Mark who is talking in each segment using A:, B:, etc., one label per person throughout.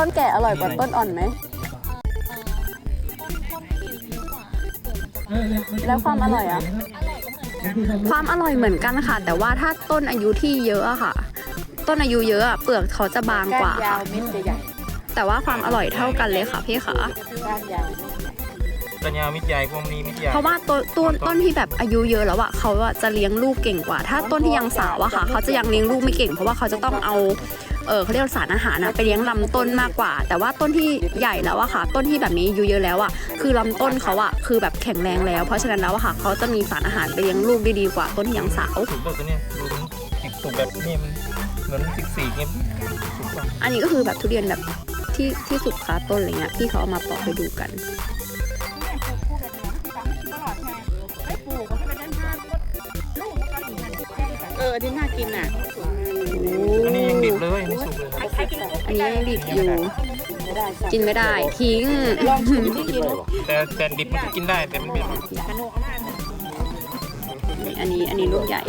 A: ต้นแก่อร่อยกว่าต้นอ่อนไหม แล้วความอร่อยอะความอร่อยเหมือนกันค่ะ แต่ว่าถ้าต้นอายุที่เยอะอะค่ะ ต้นอายุเยอะอะเปลือกเขาจะบางกว่า
B: ก้านยา
A: ค่ะ
B: วเม็ดจะใหญ่
A: แต่ว่าความอร่อยเท่ากันเลยค่ะพี่คะ
B: ก้านยาว
C: ตัญญามิตรใหญ่พวกนี้มิตรใหญ่
A: เพราะว่าต้นต้นต้นที่แบบอายุเยอะแล้วอะเขาอะจะเลี้ยงลูกเก่งกว่า ถ้าต้นที่ยังสาวอะค่ะ เขาจะยังเลี้ยงลูกไม่เก่ง เพราะว่าเขาจะต้องเอา เออเขาเรียกว่าสารอาหารนะไปเลี้ยงลำต้นมากกว่า แต่ว่าต้นที่ใหญ่แล้วอะค่ะ ต้นที่แบบนี้อายุเยอะแล้วอะคือลำต้นเขาอะคือแบบแข็งแรงแล้ว เพราะฉะนั้นแล้วอะค่ะเขาจะมีสารอาหารไปเลี้ยงลูกได้ดีกว่าต้นที่ยังสาว
C: สุกแบบตัวเนี้ยดูมันติดสุกแบบนี้มันเหมือนสิกสีเงี้ยสุกป่ะ
A: อันนี้ก็คือแบบทุเรียนแบบที่ที่สุกคาต้นอะไรเงี้ยพี่เขาเอามาปอกไปดูกัน
B: เอออันนี้น่ากินอะ
C: อันนี้ยังดิบเลยไม่สุกเลยครับ
A: อันนี้ยังดิบอยู่ กินไม่ได้ ทิ้ง
C: แต่แต่ดิบมันก็กินได้แต่มันไม่
A: อันนี้อันนี้ลูกใหญ่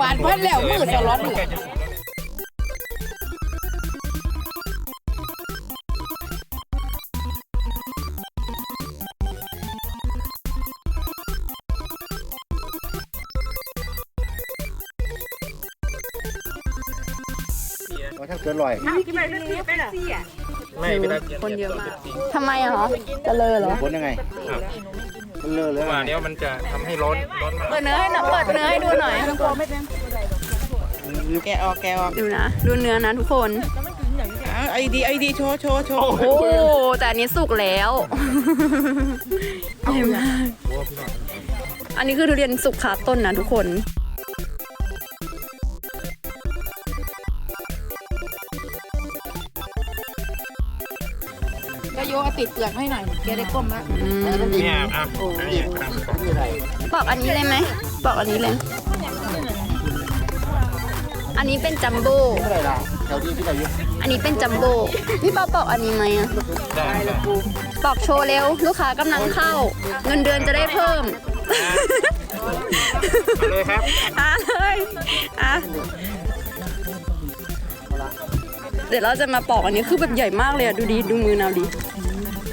B: ปานเพิ่นแล้วมือสล็อตอยู่
C: กล้จะสุกแล้ว
D: ว่าถ้าเกินลอย
C: ไม่เวลา
A: คนเยอะมากทำไมอะคะจะเลอเหรอ
D: ผลยังไง
C: ครับ
D: มันเลอะเล
C: เพ
D: ย
C: ราะว่าเดี๋ยวมันจะทำให้ร้อนร้อนมาก
A: เปิดเนื้อให้หน่อยเปิดเนื้อให้ดูหน่อย
B: แกะออกแกะออก
A: ดูนะ ดูเนื้อนะทุกคน
B: เอาไอดีไอดีโชว์โชว์โชว์
A: โอ้แต่อันนี้สุกแล้วใหญ่มากอันนี้คือทุเรียนสุกคาต้นนะทุกคน
B: ก็โยเอาติดเปลือกให้หน่อยแกได้ก้มละ
A: อืม
C: เนี่ยอะอันนี้กำลัง
A: ปอกอันนี้เลยไหมปอกอันนี้เลย อันนี้เป็นจัมโบ้
D: เท่าไหร่ล่ะแถวนี้ที่ไหนอยู่
A: อันนี้เป็นจัมโบ้พี่ปอปอกอันนี้ไหมอะ
C: ได้ได้
A: ปอกโชว์เร็ว ลูกค้ากำลังเข้า เงินเดือนจะได้เพิ่ม
C: มาเลยครับ
A: อะเลยอะเดี๋ยวเราจะมาปอกอันนี้คือแบบใหญ่มากเลยอะดูดีดูมือนาวดิ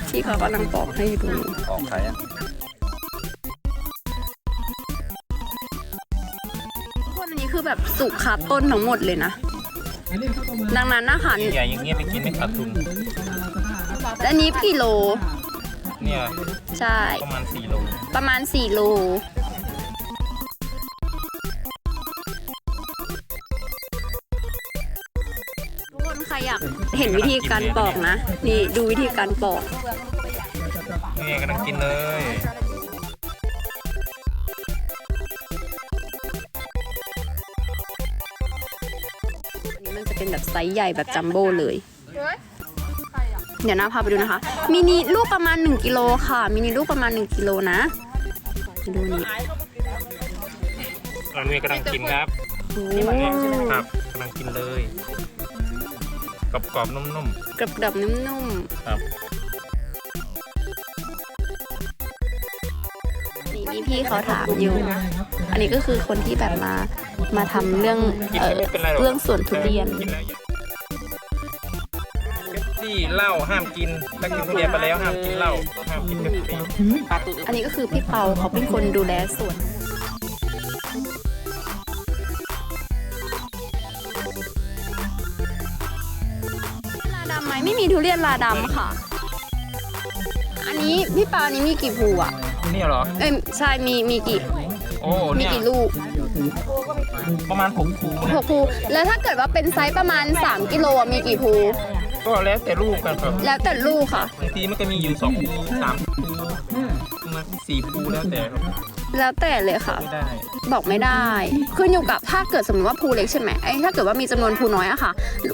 A: ที่เขากำลังปอกให้ดู
D: ออกไข่อะ
A: ทุกคนอันนี้คือแบบสุกคาต้นทั้งหมดเลยนะ ดังนั้นนะคะ
C: ใหญ่ๆอย่างเงี้ยไปกินไม่ขาดทุน
A: และอันนี้กี่โล
C: เนี่ย
A: ใช่
C: ประมาณ4โล
A: ประมาณ4โล เห็นวิธีการปอกนะ นี่ดูวิธีการปอก
C: นี่กำลังกินเลย
A: อันนี้มันจะเป็นแบบไซส์ใหญ่แบบจัมโบ้เลย เดี๋ยวนะพาไปดูนะคะ มินิลูกประมาณ 1กิโลค่ะ มินิลูกประมาณ 1กิโลนะ ดูนี่
C: อันนี้กำลังกินครับ
A: โอ้
C: ครับกำลังกินเลย กรอบกรอบๆนุ่ม
A: กระดับนุ่ม
C: ๆครับ
A: ๆนี่มีพี่เขาถามอยู่ อันนี้ก็คือคนที่แบบมามาทำเรื่อง
C: กิน
A: เออ
C: ไม่เป็นไรหรอก
A: เรื่องสวนทุเรียน
C: กินแล้วเป๊ปซี่เหล้าห้ามกินถ้ากินทุเรียนไปแล้วห้ามกินเหล้าห้ามกินเป๊ปซี่
A: อันนี้ก็คือพี่เปาเขาเป็นคนดูแลสวน ไหมไม่มีทุเรียนลาดำค่ะ อันนี้พี่เปาอันนี้มีกี่ภูอะ
C: นี่เหรอ
A: เอ้ยใช่มีมีกี่
C: โอ้
A: มี
C: เนี่ย
A: กี่ลูก
C: ประมาณหกภู
A: หกภูแล้วถ้าเกิดว่าเป็นไซส์ประมาณ 3 กิโลอะมีกี่ภู
C: ก็แล้วแต่ลูกกันครับ
A: แล้วแต่ลูกค่ะ
C: บางทีมันก็มีอยู่สองภูสามภูมาสี่ภูแล้วแต่ครับ
A: แล้วแต่เลยค่ะ
C: ไม่ได้
A: บอกไม่ได้ขึ้นอยู่กับถ้าเกิดสมมติว่าภูเล็กใช่ไหมไอ้ถ้าเกิดว่ามีจำนวนภูน้อยอะค่ะ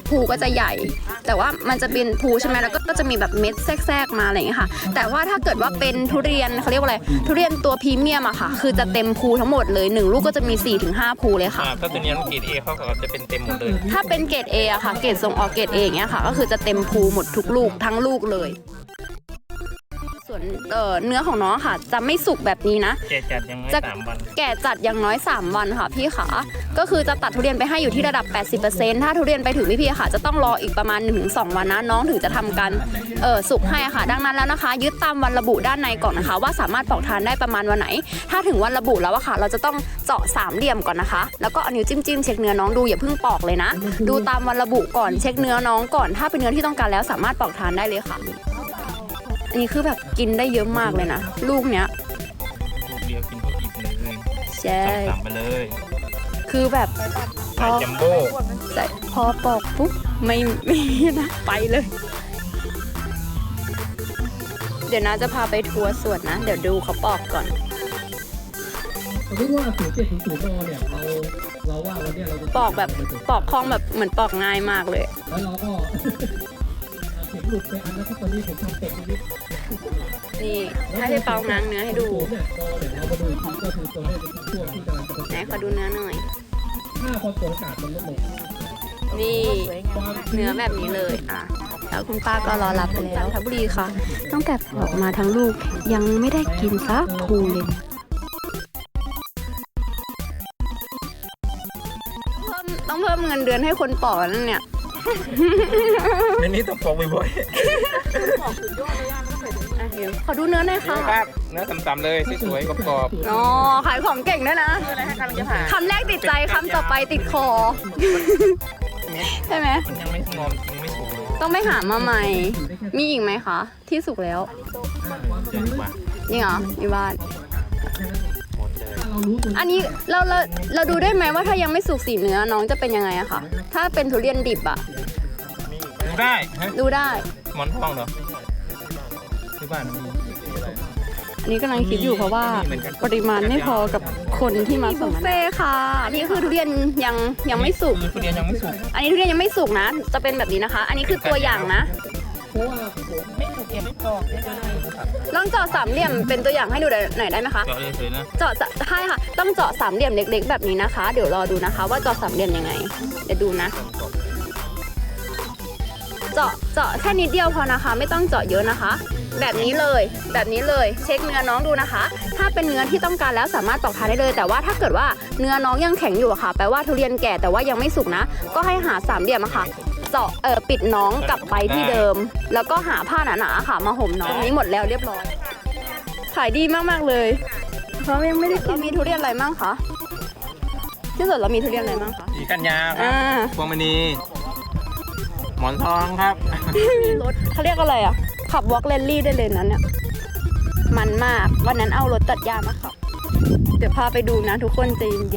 A: ภูก็จะใหญ่ แต่ว่ามันจะเป็นภูใช่ไหมแล้วก็ก็จะมีแบบเม็ดแทรกๆมาอะไรอย่างเงี้ยค่ะ แต่ว่าถ้าเกิดว่าเป็นทุเรียนเขาเรียกว่าอะไรทุเรียนตัวพรีเมียมอะค่ะ คือจะเต็มภูทั้งหมดเลยหนึ่งลูกก็จะมี4ี่ถึงห้าภูเลยค่ะ
C: อ่าถ้าตัวเนี้ยมันเกรดเอเขาก็จะเป็นเต็มหมดเลย
A: ถ้าเป็นเกรด A อะค่ะ เกรดส่งออกเกรด A อย่างเงี้ยค่ะ ก็คือจะเต็มภูหมดทุกลูกทั้งลูกเลยส วนวนเอ่อเนื้อของน้องค่ะ จะไม่สุกแบบนี้นะ
C: แกะจัดยังไง
A: จะ
C: สามวัน
A: แก่จัดอย่างน้อย 3 วันค่ะพี่ขาก็คือจะตัดทุเรียนไปให้อยู่ที่ระดับ 80%ถ้าทุเรียนไปถึงพี่พี่ๆค่ะ จะต้องรออีกประมาณ 1-2 วันนะน้องถึงจะทำการเออสุกให้ค่ะ ดังนั้นแล้วนะคะ ยึดตามวันระบุด้านในก่อนนะคะ ว่าสามารถปอกทานได้ประมาณวันไหน ถ้าถึงวันระบุแล้วอะค่ะ เราจะต้องเจาะสามเหลี่ยมก่อนนะคะ แล้วก็เอานิ้วจิ้มจิ้มๆเช็คเนื้อน้องดูอย่าเพิ่งปอกเลยนะ ดูตามวันระบุก่อนเช็คเนื้อน้องก่อน ถ้าเป็นเนื้อที่ต้องการแล้วสามารถปอกทานได้เลยค่ะอั นนี้คือแบบกินได้เยอะมากเลยนะ ลูกเนี้ย
C: ลูกเดียวกินพวกอีกเลย
A: ใช่
C: สามไปเลย
A: คือแบบพ
C: สา
A: อ
C: ยจัมโบ้
A: ใส่พอปอกปุ๊บไม่ไม่นะไปเลย เดี๋ยวนะจะพาไปทัวร์สวนนะ เดี๋ยวดูเขาปอกก่อน
E: สมมติว่าศูนย์เจ็ดศูนย์ศูนย์นเนี่ยเราเราว่าวันเนี้ยเราจะ
A: ปอกแบบปอกคล่องแบบเหมือนปอกง่ายมากเลย
E: แล้วเราก็เข็มหลุดไปอันนั้นที่ตอนนี้ผมทำตกนิด
A: นี่ให้ไปเปาง้างเนื้อให้ดู
E: เนี่ยพอเดี๋ยวเรามาดูอีกทีก็คือตัวนี้จะเป็นช่วงที่กำลังจะผส
A: ไหน
E: ม
A: ขอดูเนื้อหน่อย
E: ถ้าความกดอากาศมันลดลง
A: นี่
E: ความ
A: เนื้อแบบนี้เลยอะแล้วคุณป้าก็รอรับไปแล้วทับบุรีค่ะตั้งแต่ออกมาทั้งลูก ยังไม่ได้กินสักภูเลยนะเพิ่มต้องเพิ่มเงินเดือนให้คนปอกนั่นเนี่ย
C: ในนี้ต้องปอกบ่อย
A: อะ เดี๋ยวขอดูเนื้อหน่อย
C: ๆ
A: ค่ะ
C: ครับเนื้อต่ำๆเลยสวยๆกรอบ
A: อ๋อ ขายของเก่งด้วยนะคำแรกติดใจคำต่อไปติดคอ ใช่ไหม
C: ๆมันยังไม่งอมจริงไม่สุกเลย
A: ต้องไปหามาใหม่ มีอีกไหมคะ ที่สุกแล้ว
C: เจ๋งกว่า
A: นี่เหรอในบ้าน
C: หมดเลย
E: ถ้าเรารู้ตัว
A: อันนี้เราเราเราดูได้ไหมว่าถ้ายังไม่สุกสีเนื้อน้องจะเป็นยังไงอะคะถ้าเป็นทุเรียนดิบอะ
C: ดูได้ฮะ
A: ดูได้
C: หมอนทองเหรอ ที่บ้านมีอะไร
A: อันนี้กำลังคิดอยู่เพราะว่าปริมาณไม่พอกับคนที่มาบุฟเฟ่ค่ะนี่คือทุเรียนยังยังไม่สุก
C: คือทุเรียนยังไม่สุก
A: อันนี้ทุเรียนยังไม่สุกนะ จะเป็นแบบนี้นะคะ อันนี้คือตัวอย่างนะ
E: เพราะว่าผม
B: ไม่ถูกเก็บไม่ปอกได้เลย
A: ลองเจาะสามเหลี่ยมเป็นตัวอย่างให้ดูหน่อยได้ไหมคะ
C: เจาะเลยเลยนะ
A: เจาะสะใช่ค่ะ ต้องเจาะสามเหลี่ยมเล็ก ๆ แบบนี้นะคะ เดี๋ยวรอดูนะคะ ว่าเจาะสามเหลี่ยมยังไง เดี๋ยวดูนะ เจาะเจาะแค่นิดเดียวพอนะคะ ไม่ต้องเจาะเยอะนะคะ แบบนี้เลย แบบนี้เลย เช็คเนื้อน้องดูนะคะ ถ้าเป็นเนื้อที่ต้องการแล้วสามารถปอกทานได้เลย แต่ว่าถ้าเกิดว่าเนื้อน้องยังแข็งอยู่อะค่ะ แปลว่าทุเรียนแก่แต่ว่ายังไม่สุกนะ ก็ให้หาสามเหลี่ยมอะค่ะเจาะเออปิดน้องกลับไปที่เดิม แล้วก็หาผ้าหนาๆค่ะ มาห่มน้องนี้หมดแล้วเรียบร้อย ขายดีมากๆเลยเพราะยังไม่ได้กินมีทุเรียนอะไรบ้างคะที่สุดเรามีทุเรียนอะไรบ้างคะ
C: สีกันยาครั
A: อ่า
C: บพวงมณีหมอนทองครับ
A: มีรถเขาเรียกอะไรอะ ขับวอล์กเลนลี่ได้เลยนั้นเนี่ยมันมาก วันนั้นเอารถตัดหญ้ามาขับ เดี๋ยวพาไปดูนะทุกคนใจเย็น